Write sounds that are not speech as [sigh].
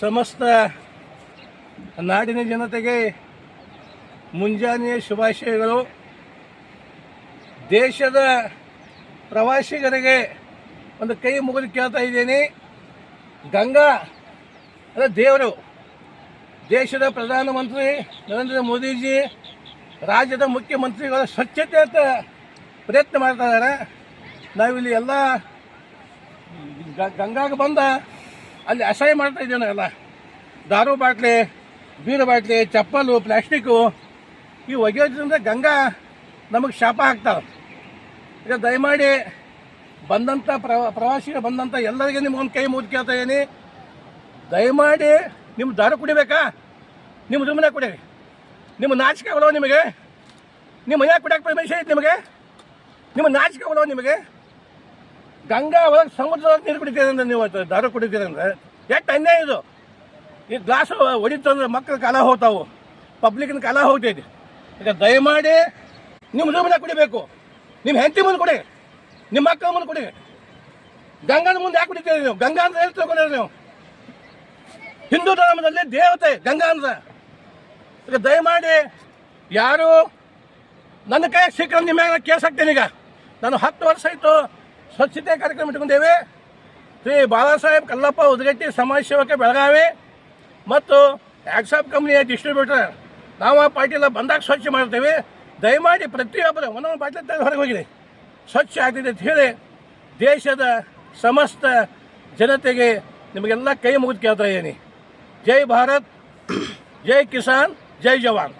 ಸಮಸ್ತ ನಾಡಿನ ಜನತೆಗೆ ಮುಂಜಾನೆಯ ಶುಭಾಶಯಗಳು. ದೇಶದ ಪ್ರವಾಸಿಗರಿಗೆ ಒಂದು ಕೈ ಮುಗಿದು ಕೇಳ್ತಾ ಇದ್ದೀನಿ. ಗಂಗಾ ಅದ ದೇವರು. ದೇಶದ ಪ್ರಧಾನಮಂತ್ರಿ ನರೇಂದ್ರ ಮೋದಿಜಿ, ರಾಜ್ಯದ ಮುಖ್ಯಮಂತ್ರಿಗಳ ಸ್ವಚ್ಛತೆ ಅಂತ ಪ್ರಯತ್ನ ಮಾಡ್ತಾ ಇದ್ದಾರೆ. ನಾವಿಲ್ಲಿ ಎಲ್ಲ ಗಂಗಾಗೆ ಬಂದ ಅಲ್ಲಿ ಅಸಹ್ಯ ಮಾಡ್ತಾ ಇದ್ದೇನೆ ಎಲ್ಲ ದಾರು ಬಾಟ್ಲಿ, ಬೀರು ಬಾಟ್ಲಿ, ಚಪ್ಪಲು ಪ್ಲಾಸ್ಟಿಕ್ಕು ಈ ಒಗೆಯೋದ್ರಿಂದ ಗಂಗಾ ನಮಗೆ ಶಾಪ ಹಾಕ್ತಾವೆ. ಈಗ ದಯಮಾಡಿ ಬಂದಂಥ ಪ್ರವಾ, ಪ್ರವಾಸಿಗರು ಬಂದಂಥ ಎಲ್ಲರಿಗೆ ನಿಮ್ಗೊಂದು ಕೈ ಮುಗಿದು ಕೇಳ್ತಾ ಇದ್ದೀನಿ. ದಯಮಾಡಿ ನಿಮ್ಮ ದಾರು ಕುಡಿಬೇಕಾ? ನಿಮ್ಮ ಜಮ್ಮಿನಾಗ ಕುಡಿರಿ ನಿಮ್ಮ ನಾಚಿಕೆ ನಿಮಗೆ? ನಿಮ್ಮ ಮನೆಯಾಗ ಕುಡಿಯೋಕೆ ಪರ್ಮಿಷನ್ ಐತೆ ನಿಮಗೆ? ನಿಮ್ಮ ನಾಚಿಕೆ ನಿಮಗೆ? ಗಂಗಾ ಒಳಗೆ ಸಮುದ್ರದ ನೀರು ಕುಡಿತೀರಿ ಅಂದ್ರೆ ನೀವು ದಾರ ಕುಡಿತೀರಂದ್ರೆ ಎಷ್ಟು ಅನ್ಯಾಯ ಇದು? ಈ ಗ್ಲಾಸ್ ಹೊಡಿತು ಅಂದ್ರೆ ಮಕ್ಕಳ ಕಾಲ ಹೋಗ್ತಾವು. ಪಬ್ಲಿಕ್ನ ಕಾಲ ಹೋಗ್ತೈತಿ. ಈಗ ದಯಮಾಡಿ ನಿಮ್ಮ ರೂಮನ್ನ ಕುಡಿಬೇಕು. ನಿಮ್ಮ ಹೆಂಡತಿ ಮುಂದೆ ಕುಡಿ. ನಿಮ್ಮ ಮಕ್ಕಳ ಮುಂದೆ ಕುಡಿ. ಗಂಗಾದ ಮುಂದೆ ಯಾಕೆ ಕುಡಿತೀರಿ ನೀವು? ಗಂಗಾ ಅಂದ್ರೆ ಎಲ್ಲಿ ತಿಳ್ಕೊಂಡಿರಿ ನೀವು? ಹಿಂದೂ ಧರ್ಮದಲ್ಲಿ ದೇವತೆ, ಗಂಗಾ ಅಂದ್ರೆ. ಈಗ ದಯಮಾಡಿ ಯಾರು ನನ್ನ ಕೈ ಸಿಕ್ಕರೆ ನಿಮ್ಮ ಕೇಸ್ ಹಾಕ್ತೇನೆ ಈಗ. ನಾನು ಹತ್ತು ವರ್ಷ ಆಯಿತು ಸ್ವಚ್ಛತೆ ಕಾರ್ಯಕ್ರಮ ಇಟ್ಕೊಂಡೇವೆ ಶ್ರೀ ಬಾಲಾಸಾಹೇಬ್ ಕಲ್ಲಪ್ಪ ಉದಗಟ್ಟಿ ಸಮಾಜ ಸೇವಕ ಬೆಳಗಾವಿ ಮತ್ತು ಆಕ್ಸಾಪ್ ಕಂಪ್ನಿಯ ಡಿಸ್ಟ್ರಿಬ್ಯೂಟರ್ ನಾವು ಆ ಪಾಟೀಲ ಬಂದಾಗ ಸ್ವಚ್ಛ ಮಾಡ್ತೇವೆ. ದಯಮಾಡಿ ಪ್ರತಿಯೊಬ್ಬರು ಒಂದೊಂದು ಪಾಟೀಲ ತೆಗೆದು ಹೊರಗೆ ಹೋಗಿದೆ ಸ್ವಚ್ಛ ಆಗ್ತಿದೆ ಅಂತ ಹೇಳಿ ದೇಶದ ಸಮಸ್ತ ಜನತೆಗೆ ನಿಮಗೆಲ್ಲ ಕೈ ಮುಗಿದು ಕೇಳ್ತಾ ಇದ್ದೀನಿ. ಜೈ ಭಾರತ್, [clears throat] ಜೈ ಕಿಸಾನ್, ಜೈ ಜವಾನ್.